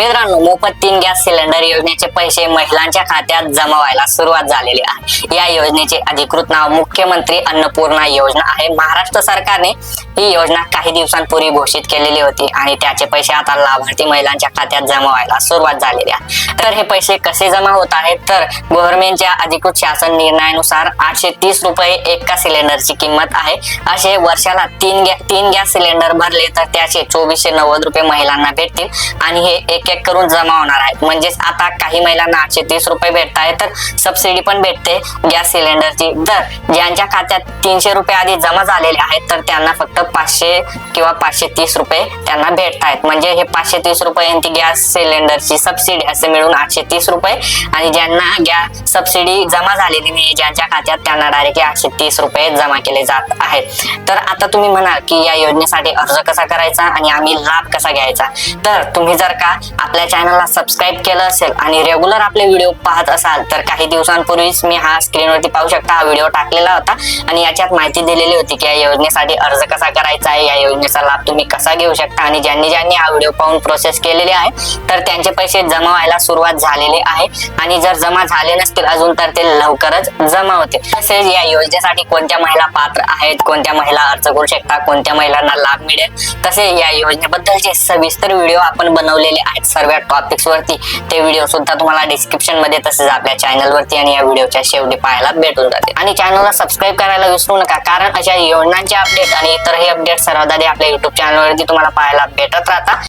मित्रांनो मोफत तीन गॅस सिलेंडर योजनेचे पैसे महिलांच्या खात्यात जमा व्हायला सुरुवात झालेली आहे. या योजनेचे अधिकृत नाव मुख्यमंत्री अन्नपूर्णा योजना आहे. महाराष्ट्र सरकारने ही योजना काही दिवसांपूर्वी घोषित केलेली होती आणि त्याचे पैसे आता लाभार्थी महिलांच्या खात्यात जमा व्हायला सुरुवात झालेली आहे. तर हे पैसे कसे जमा होत आहेत? तर गव्हर्नमेंटच्या अधिकृत शासन निर्णयानुसार आठशे तीस रुपये एका सिलेंडरची किंमत आहे. असे वर्षाला तीन गॅस तीन गॅस सिलेंडर भरले तर त्याचे चोवीसशे नव्वद रुपये महिलांना भेटतील आणि हे एक एक करून जमा होणार आहेत म्हणजेच आता काही महिलांना आठशे तीस रुपये भेटत आहेत तर सबसिडी पण भेटते गॅस सिलेंडरची. जर ज्यांच्या खात्यात तीनशे रुपये आधी जमा झालेले आहेत तर त्यांना फक्त पाचशे किंवा पाचशे तीस रुपये त्यांना भेटत आहेत. म्हणजे हे पाचशे तीस रुपये ती गॅस सिलेंडरची सबसिडी असे मिळून आठशे तीस रुपये. आणि ज्यांना गॅस सबसिडी जमा झालेली नाही ज्यांच्या खात्यात त्यांना डायरेक्ट आठशे तीस रुपये जमा केले जात आहेत. तर आता तुम्ही म्हणाल की या योजनेसाठी अर्ज कसा करायचा आणि आम्ही लाभ कसा घ्यायचा? तर तुम्ही जर का आपल्या चॅनलला सबस्क्राईब केलं असेल आणि रेग्युलर आपले व्हिडिओ पाहत असाल तर काही दिवसांपूर्वीच मी हा स्क्रीनवरती पाहू शकता. हा व्हिडिओ टाकलेला होता आणि याच्यात माहिती दिलेली होती की या योजनेसाठी अर्ज कसा करायचा आहे या योजनेचा लाभ तुम्ही कसा घेऊ शकता? आणि ज्यांनी ज्यांनी हा व्हिडिओ पाहून प्रोसेस केलेली आहे तर त्यांचे पैसे जमा व्हायला सुरुवात झालेली आहे. आणि जर जमा झाले नसतील अजून तर ते लवकरच जमा होते तसेच या योजनेसाठी कोणत्या महिला पात्र आहेत कोणत्या महिला अर्ज करू शकता कोणत्या महिलांना लाभ मिळेल? तसे या योजनेबद्दलचे सविस्तर व्हिडिओ आपण बनवलेले आहेत. सर्व टॉपिक्स वरती. ते व्हिडिओ सुद्धा तुम्हाला डिस्क्रिप्शनमध्ये तसेच आपल्या चॅनल वरती आणि या व्हिडिओच्या शेवटी पाहायला भेटून जाते आणि चॅनलला सबस्क्राईब करायला विसरू नका कारण अशा योजनांचे अपडेट आणि इतरही अपडेट सर्वात आधी आपल्या युट्यूब चॅनल वरती तुम्हाला पाहायला भेटत राहतात.